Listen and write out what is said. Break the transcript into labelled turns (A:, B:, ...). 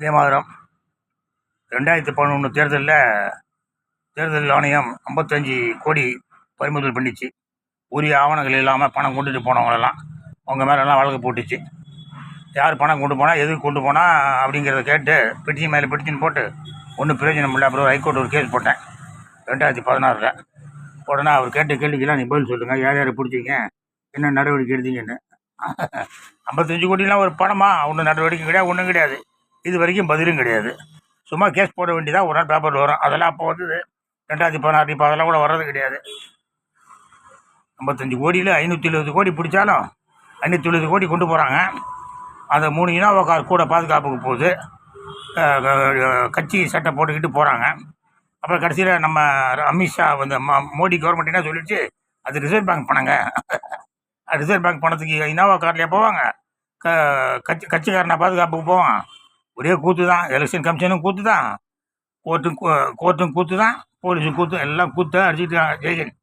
A: இதே மாதிரம் ரெண்டாயிரத்தி பதினொன்று தேர்தலில் தேர்தல் ஆணையம் ஐம்பத்தஞ்சு கோடி பறிமுதல் பண்ணிச்சு. உரிய ஆவணங்கள் இல்லாமல் பணம் கொண்டுட்டு போனவங்களெல்லாம் அவங்க மேலெல்லாம் வழக்கு போட்டுச்சு. யார் பணம் கொண்டு போனால் எதுக்கு கொண்டு போனால் அப்படிங்கிறத கேட்டு பிடிச்சி மேலே பிடிச்சின்னு போட்டு ஒன்றும் பிரயோஜனம் இல்லை. அப்புறம் ஹைகோர்ட் ஒரு கேஸ் போட்டேன் ரெண்டாயிரத்தி பதினாறில். உடனே அவர் கேட்ட கேள்விக்கெல்லாம் நீ பதில் சொல்லுங்கள் யார் யாரை பிடிச்சிங்க? என்ன நடவடிக்கை எடுத்தீங்கன்னு. ஐம்பத்தஞ்சு கோடிலாம் ஒரு பணமா? ஒன்றும் நடவடிக்கை கிடையாது ஒன்றும் கிடையாது. இது வரைக்கும் பதிலும் கிடையாது. சும்மா கேஸ் போட வேண்டியதாக ஒரு நாள் பேப்பர் வரும். அதெல்லாம் அப்போ வந்து ரெண்டாயிரத்தி பதினாறு இப்போ அதெல்லாம் கூட வர்றது கிடையாது. ஐம்பத்தஞ்சு கோடியில் ஐநூற்றி எழுபது கோடி பிடிச்சாலும் ஐநூற்றி எழுபது கோடி கொண்டு போகிறாங்க அந்த மூணு இனோவா கார் கூட பாதுகாப்புக்கு போகுது. கட்சி சட்டை போட்டுக்கிட்டு போகிறாங்க அப்புறம் கடைசியில் நம்ம அமித்ஷா வந்து ம- மோடி கவர்மெண்ட் என்ன சொல்லிடுச்சு? அது ரிசர்வ் பேங்க் பணங்க. ரிசர்வ் பேங்க் பணத்துக்கு இனோவா கார்லேயே போவாங்க? க கட்சி கட்சிக்காரனை பாதுகாப்புக்கு போவான். ஒரே கூத்து தான் எலெக்ஷன் கமிஷனும் கூத்து தான் கோர்ட்டும் கோ கோர்ட்டும் கூத்து தான் போலீஸும் கூத்து எல்லாம் கூத்து அடிச்சுட்டு ஜெயிக்கணும்